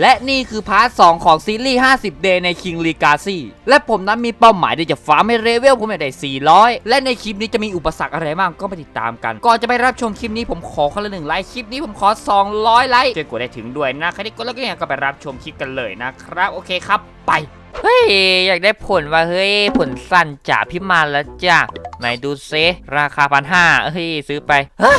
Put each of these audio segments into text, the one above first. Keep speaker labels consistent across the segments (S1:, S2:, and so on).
S1: และนี่คือพาร์ท 2 ของซีรีส์ 50 Day ใน King Legacy และผมนั้นมีเป้าหมายที่จะฟาร์มให้เลเวลผมได้ 400 และในคลิปนี้จะมีอุปสรรคอะไรบ้างก็ไปติดตามกัน ก่อนจะไปรับชมคลิปนี้ผมขอคนละหนึ่งไลค์ คลิปนี้ผมขอ 200 ไลค์ช่วยกดได้ถึงด้วยนะใครที่กดแล้วก็เนี่ยก็ไปรับชมคลิปกันเลยนะครับ โอเคครับ ไป เฮ้ย อยากได้ผลว่าเฮ้ย ผลสั้นจ่าพิมานแล้วจ้ะไหนดูเซราคาพันห้าเฮ้ยซื้อไปฮะ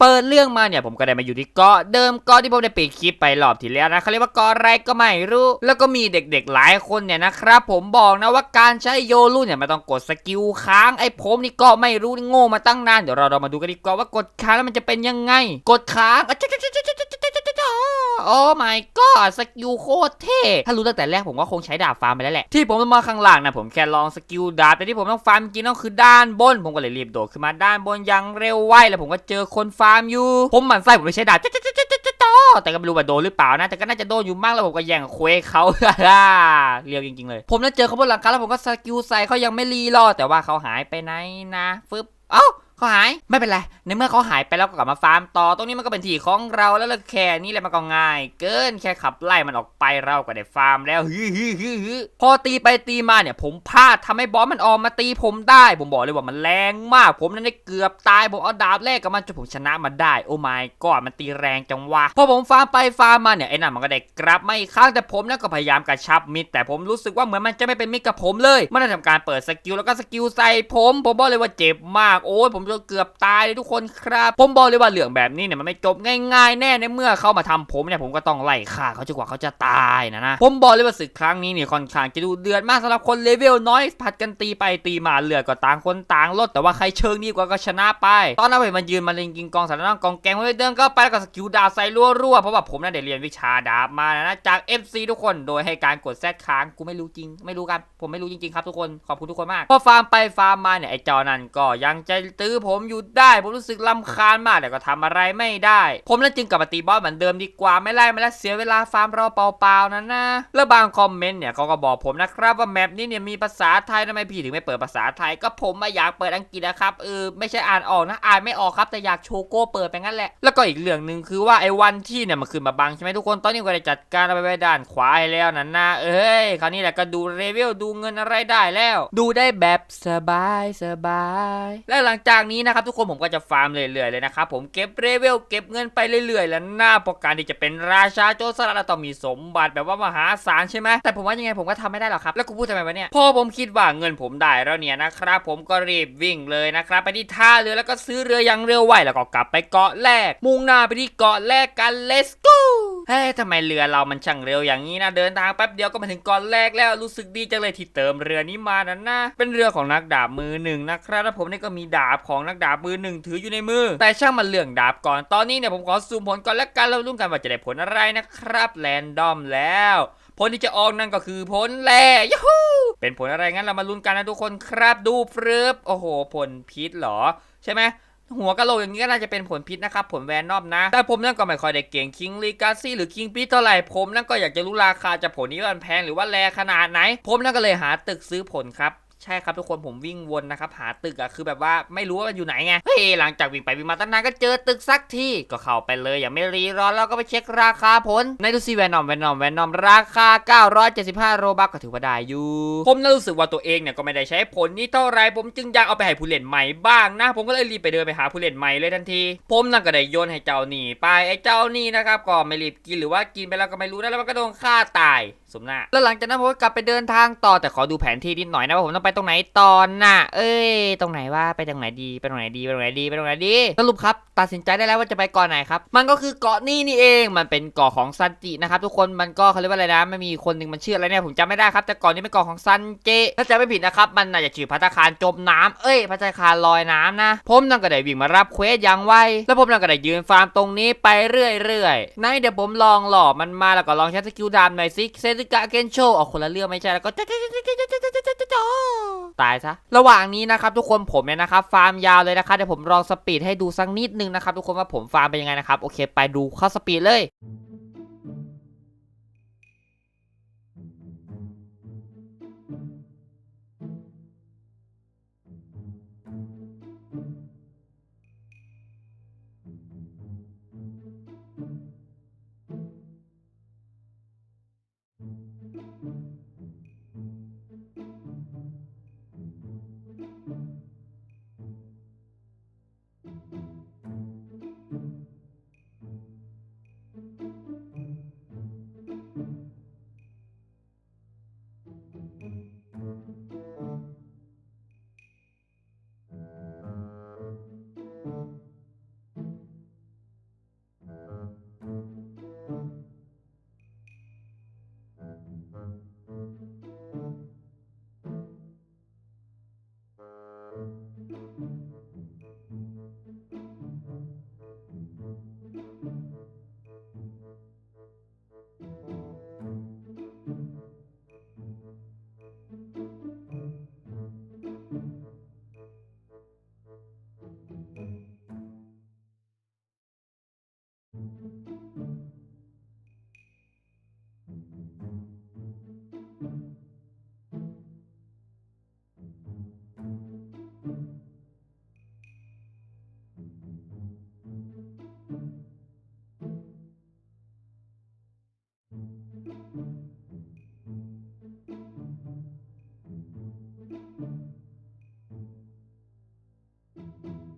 S1: เปิดเรื่องมาเนี่ยผมก็ได้มาอยู่ที่เกาะเดิมเกาะที่ผมได้ปิดคลิปไปหลอบทีแล้วนะเขาเรียกว่าเกาะอะไรก็ไม่รู้ แล้วก็มีเด็กๆหลายคนเนี่ยนะครับผมบอกนะว่าการใช้โยลุเนี่ยมันต้องกดสกิลค้างไอ้ผมนี่ก็ไม่รู้โง่มาตั้งนานเดี๋ยวเราเรามาดูกันดีกว่าว่ากดค้างแล้วมันจะเป็นยังไง กดค้างอะ อ้ my god สกิลโคตรเท่ถ้ารู้ตั้งแต่แรกผมก็คงใช้ดาบฟาร์มไปแล้วแหละ ที่ผมมาข้างล่างนะผมแค่ลองสกิลดาบแต่ที่ผมต้องฟาร์มจริงๆนั่นคือด้านบน ผมก็เลยรีบโดดขึ้นมาด้านบนอย่างเร็วไวแล้วผมก็เจอคนฟาร์มอยู่ ผมหมั่นไส้ผมเลยใช้ดาบแต่ก็ไม่รู้ว่าโดนหรือเปล่านะ แต่ก็น่าจะโดนอยู่มั่งแล้วผมก็แย่งเควสเขาเรียวจริงๆเลย ผมน่าเจอเขาบนหลังคาแล้วผมก็สกิลใส่เขายังไม่รีรอแต่ว่าเขาหายไปไหนนะฟึบเอ้า เขาหายไม่เป็นไรในเมื่อเขาหายไปแล้วก็กลับมาฟาร์มต่อตรงนี้มันก็เป็นที่ของเราแล้วละแค่นี้แหละมันก็ง่าย เกินแค่ขับไล่มันออกไปเราก็ได้ฟาร์มแล้วฮึฮึฮึฮึพอตีไปตีมาเนี่ย ผมพลาดทำให้บอสมันออกมาตีผมได้ ผมบอกเลยว่ามันแรงมาก ผมนั้นได้เกือบตายผมเอาดาบแรกกับมันจนผมชนะมาได้ โอ้ my god มันตีแรงจังวะพอผมฟาร์มไปฟาร์มมาเนี่ยไอ้นั่นมันก็ได้กลับมาอีกครั้งแต่ผมนั้นก็พยายามกระชับมิดแต่ผมรู้สึกว่าเหมือนมันจะไม่เป็นมิตรกับผมเลย มันได้ทำการเปิดสกิลแล้วก็สกิลใส่ผม ผมบอกเลยว่าเจ็บมากโอ้ยผมจนเกือบตายเลยทุกคนครับ ผมบอกเลยว่าเรื่องแบบนี้เนี่ยมันไม่จบง่ายๆ แน่ในเมื่อเข้ามาทำผมเนี่ยผมก็ต้องไล่ฆ่าเขาจนกว่าเขาจะตายนะนะผมบอกเลยว่าศึกครั้งนี้เนี่ยค่อนข้างจะดูเดือดมากสำหรับคนเลเวลน้อยผัดกันตีไปตีมาเลือดก็ต่างคนต่างลดแต่ว่าใครเชิงดีกว่าก็ชนะไป ตอนนั้นผมมันยืนมาเล็งกิงกองสารนังกองแกงผมเลยเดินเข้าไปแล้วก็สกิลดาบใส่รัวๆเพราะว่าผมน่ะได้เรียนวิชาดาบมานะจาก FC ทุกคนโดยให้การกดแซดค้างกูไม่รู้จริง ไม่รู้กันผมไม่รู้จริงๆครับทุกคนขอบคุณทุกคนมากพอฟาร์มไปฟาร์มมาเนี่ยไอ้จอนันก็ยังจะตื้อผมอยู่ได้ผมรู้สึกลำคาญมากแต่ก็ทำอะไรไม่ได้ ผมเลยจึงกลับมาตีบอสเหมือนเดิมดีกว่าไม่ไล่มาแล้วเสียเวลาฟาร์มรอเปล่าๆนั่นนะ แล้วบางคอมเมนต์เนี่ยเขาก็บอกผมนะครับว่าแมปนี้เนี่ยมีภาษาไทยทำไมพี่ถึงไม่เปิดภาษาไทย ก็ผมมาอยากเปิดอังกฤษนะครับเออไม่ใช่อ่านออกนะอ่านไม่ออกครับแต่อยากโชโก้เปิดไปงั้นแหละแล้วก็อีกเรื่องหนึ่งคือว่าไอ้วันที่เนี่ยมันขึ้นมาบังใช่ไหมทุกคนตอนนี้ก็ได้จัดการไปไว้ด้านขวาให้แล้วนั่นนะเอ้ยคราวนี้แหละก็ดูเรเวลดูเงินอะไรได้แล้ว ดูได้แบบสบายสบายและหลังจากนี้นะครับทุกคนผมก็จะฟาร์มเรื่อยๆเลยนะครับผมเก็บเรเวลเก็บเงินไปเรื่อยๆ แล้วหน้าเพระการที่จะเป็นราชาโจรสลัดเราต้องมีสมบัติแบบว่ามหาศาลใช่ไหมแต่ผมว่ายังไงผมก็ทำไม่ได้หรอกครับแล้วกูพูดทำไมวะเนี่ยพอผมคิดว่าเงินผมได้แล้วเนี่ยนะครับผมก็รีบวิ่งเลยนะครับไปที่ท่าเรือแล้วก็ซื้อเรือยังเร็วไวแล้วก็กลับไปเกาะแรกมุ่งหน้าไปที่เกาะแรกกัน let's go เฮ้ยทำไมเรือเรามันช่างเร็วอย่างนี้นะ เดินทางแป๊บเดียวก็มาถึงเกาะแรกแล้วรู้สึกดีจังเลยที่เติมเรือนี้มานั่นนะ เป็นเรือของนักดาบมือหนึ่งนะครับแล้วผมนี่ก็มีดาบของนักดาบมือหนึ่งถืออยู่ในมือ แต่ช่างมันเรื่องดาบก่อนตอนนี้เนี่ยผมขอซูมผลก่อนแล้วกันแล้วรุ่นกันว่าจะได้ผลอะไรนะครับแรนดอมแล้วผลที่จะออกนั่นก็คือผลแร่ยูฮูเป็นผลอะไรงั้นเรามาลุ้นกันนะทุกคนครับดูฟรึบโอ้โหผลพิษเหรอ ใช่ไหม หัวกะโหลกอย่างนี้ก็น่าจะเป็นผลพิษนะครับผลแวนนอมนะ แต่ผมนั่นก็ไม่ค่อยได้เก่งคิงลีกาซี่หรือคิงพิษเท่าไหร่ผมนั่นก็อยากจะรู้ราคาจะผลนี้มันแพงหรือว่าแรขนาดไหน ผมนั่นก็เลยหาตึกซื้อผลครับ ใช่ครับทุกคนผมวิ่งวนนะครับหาตึกอะคือแบบว่าไม่รู้ว่ามันอยู่ไหนไงเฮ้ยหลังจากวิ่งไปวิ่งมาตั้งนานก็เจอตึกสักที่ก็เข้าไปเลยอย่าไม่รีรอแล้วก็ไปเช็คราคาผลในดูซีแวนนอมแวนนอมแวนนอมราคา 975 โรบัคก็ถือว่าได้อยู่ผมน่ารู้สึกว่าตัวเองเนี่ยก็ไม่ได้ใช้ผลนี้เท่าไรผมจึงอยากเอาไปให้ผู้เล่นใหม่บ้างนะ ผมก็เลยรีบไปเดินไปหาผู้เล่นใหม่เลยทันที ผมนั่นก็ได้โยนให้เจ้านี่ไปไอ้เจ้านี่นะครับก็ไม่รีบกินหรือว่ากินไปแล้วก็ไม่รู้นะแล้วมันก็โดนฆ่าตายสมน้าแล้วหลังจากนั้นผมก็กลับไปเดินทางต่อแต่ขอดูแผนที่นิดหน่อยนะว่าผมต้องไปตรงไหนตอนน่ะ เอ้ย ตรงไหนว่าไปตรงไหนดี ไปตรงไหนดี ไปตรงไหนดี ไปตรงไหนดี สรุปครับ ตัดสินใจได้แล้วว่าจะไปเกาะไหนครับ มันก็คือเกาะนี่นี่เอง มันเป็นเกาะของซันจินะครับทุกคน มันก็เขาเรียกว่าอะไรนะไม่มีคนหนึ่งมันชื่ออะไรเนี่ยผมจำไม่ได้ครับ แต่เกาะนี้เป็นเกาะของซันเจ ถ้าจำไม่ผิดนะครับ มันน่าจะชื่อพัตคารจมน้ำเอ้ยพัตคารลอยน้ำนะ ผมนั่งก็ได้วิ่งมารับเควสอย่างไว แล้วผมนั่งก็ได้ยืนฟาร์มตรงนี้ไปเรื่อยๆไหนเดี๋ยวผมลองหล่อมันมาแล้วก็ลองใช้สกิลดามหน่อยสิเซซึกะเกนโชเอาคนละเรื่องไม่ใช่แล้วก็ตายซะ ระหว่างนี้นะครับทุกคนผมเนี่ยนะครับฟาร์มยาวเลยนะครับเดี๋ยวผมลองสปีดให้ดูสักนิดนึงนะครับทุกคนว่าผมฟาร์มเป็นยังไงนะครับโอเค ไปดูเข้าสปีดเลย Thank you.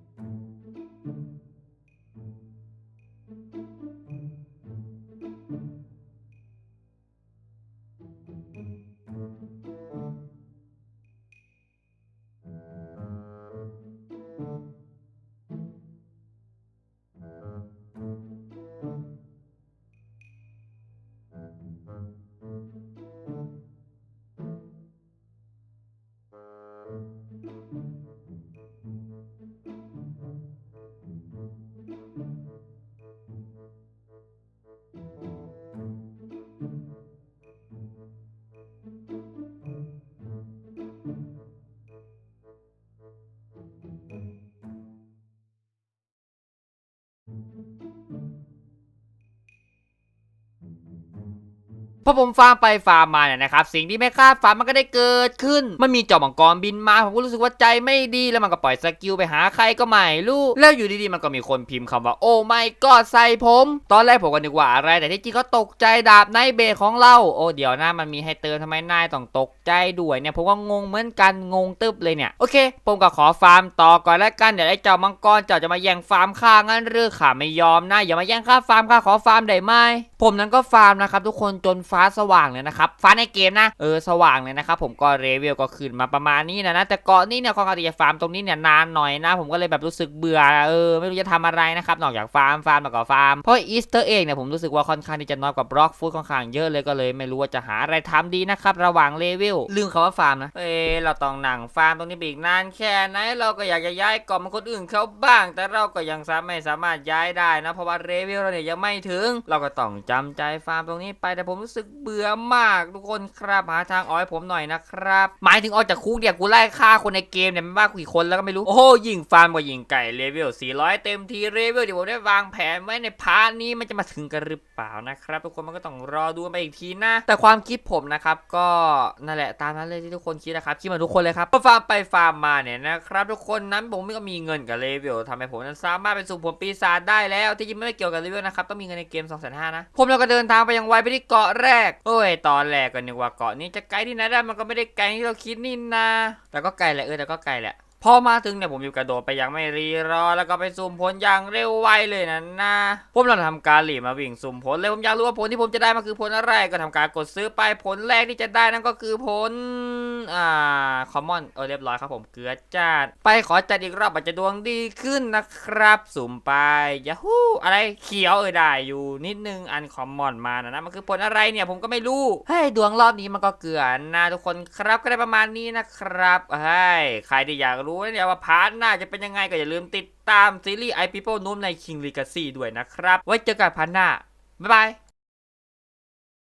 S1: พอผมฟาร์มไปฟาร์มมาเนี่ยนะครับสิ่งที่ไม่คาดฝันมันก็ได้เกิดขึ้น มันมีจอมังกรบินมาผมก็รู้สึกว่าใจไม่ดีแล้วมันก็ปล่อยสกิลไปหาใครก็ไม่รู้แล้วอยู่ดีๆมันก็มีคนพิมพ์คำว่าโอ้ไม่ก็ใส่ผม ตอนแรกผมก็นึกว่าอะไรแต่ที่จริงเขาตกใจดาบไนเบรของเรา โอ้เดี๋ยวนะมันมีให้เติมทำไมนายต้องตกใจด้วยเนี่ยผมก็งงเหมือนกันงงตึบเลยเนี่ยโอเค ผมก็ขอฟาร์มต่อก่อนแล้วกันเดี๋ยวไอ้เจ้ามังกรเจ้าจะมาแย่งฟาร์มข้างั้นหรือข้าไม่ยอมนะอย่ามาแย่งข้าฟาร์มข้าขอฟาร์มได้ไหม ผมนั้นก็ฟาร์มนะครับทุกคนจนฟ้าสว่างเลยนะครับฟ้าในเกมนะเออสว่างเลยนะครับผมก็เรเวลก็ขึ้นมาประมาณนี้นะนะแต่เกาะนี้เนี่ยคอนข้างที่จะฟาร์มตรงนี้เนี่ยนานหน่อยนะผมก็เลยแบบรู้สึกเบื่อเออไม่รู้จะทำอะไรนะครับนอกจากฟาร์มฟาร์มแล้วก็ฟาร์มเพราะอีสเตอร์เองเนี่ยผมรู้สึกว่าค่อนข้างที่จะน้อยกว่าบล็อกฟูดค่อนข้างเยอะเลยก็เลย ไม่รู้ว่าจะหาอะไรทำดีนะครับระหว่างเลเวลลืมคำว่าฟาร์มนะเออเราต้องหนังฟาร์มตรงนี้ไปอีกนานแค่ไหนเราก็อยากจะย้ายเกาะมาคนอื่นเขาบ้าง แต่เราก็ยังสามารถไม่สามารถย้ายได้นะเพราะว่าเลเวลเราเนี่ยยังไม่ถึง เราก็ต้องจำใจฟาร์มตรงนี้ไปแต่ผมรู้สึกเบื่อมากทุกคนครับหาทางออกให้ผมหน่อยนะครับ หมายถึงออกจากคุกเนี่ยกูไล่ฆ่าคนในเกมเนี่ยไม่ว่ากี่คนแล้วก็ไม่รู้โอ้ยิงฟาร์มกว่ายิงไก่เลเวล400 เต็มทีเลเวลที่ผมได้วางแผนไว้ในพาร์ทนี้มันจะมาถึงกันหรือเปล่านะครับ ทุกคนมันก็ต้องรอดูไปอีกทีนะ แต่ความคิดผมนะครับก็นั่นแหละตามนั้นเลยที่ทุกคนคิดนะครับคิดเหมือนทุกคนเลยครับพอฟาร์มไปฟาร์มมาเนี่ยนะครับทุกคนนั้นผมก็มีเงินกับเลเวลทำให้ผมนั้นสามารถเป็นสุ่มผลปีศาจได้แล้วที่จริงไม่เกี่ยวกับเลเวลนะครับต้องมีเงินในเกม2,500นะผมเราก็เดินทางไปยังไวไปที่เกาะแรก โอ้ย ตอนแรกก็นึกว่าเกาะนี้จะไกลที่ไหนได้มันก็ไม่ได้ไกลที่เราคิดนี่นะแต่ก็ไกลแหละเออแต่ก็ไกลแหละ พอมาถึงเนี่ยผมอยู่กระโดดไปยังไม่รีรอ แล้วก็ไปสุ่มผลอย่างเร็วไวเลยนะนะผมเราทำการหลีมาวิ่งสุ่มผลเลยผมอยากรู้ว่าผลที่ผมจะได้มาคือผลอะไรก็ทำการกดซื้อไปผลแรกที่จะได้นั่นก็คือผลอ่าคอมมอนเออเรียบร้อยครับผมเกลือจัดไปขอจัดอีกรอบอาจจะดวงดีขึ้นนะครับสุ่มไปยาฮูอะไรเขียวเออได้อยู่นิดนึงอันคอมมอนมานะนะมันคือผลอะไรเนี่ยผมก็ไม่รู้เฮ้ยดวงรอบนี้มันก็เกลือนะทุกคนครับก็ได้ประมาณนี้นะครับเฮ้ยใครที่อยากรู้เนี่ยว่าพาร์ทหน้าจะเป็นยังไงก็อย่าลืมติดตามซีรีส์ไอพีโปโนุ่มใน King Legacy ด้วยนะครับ ไว้เจอกันพาร์ทหน้า บ๊ายบาย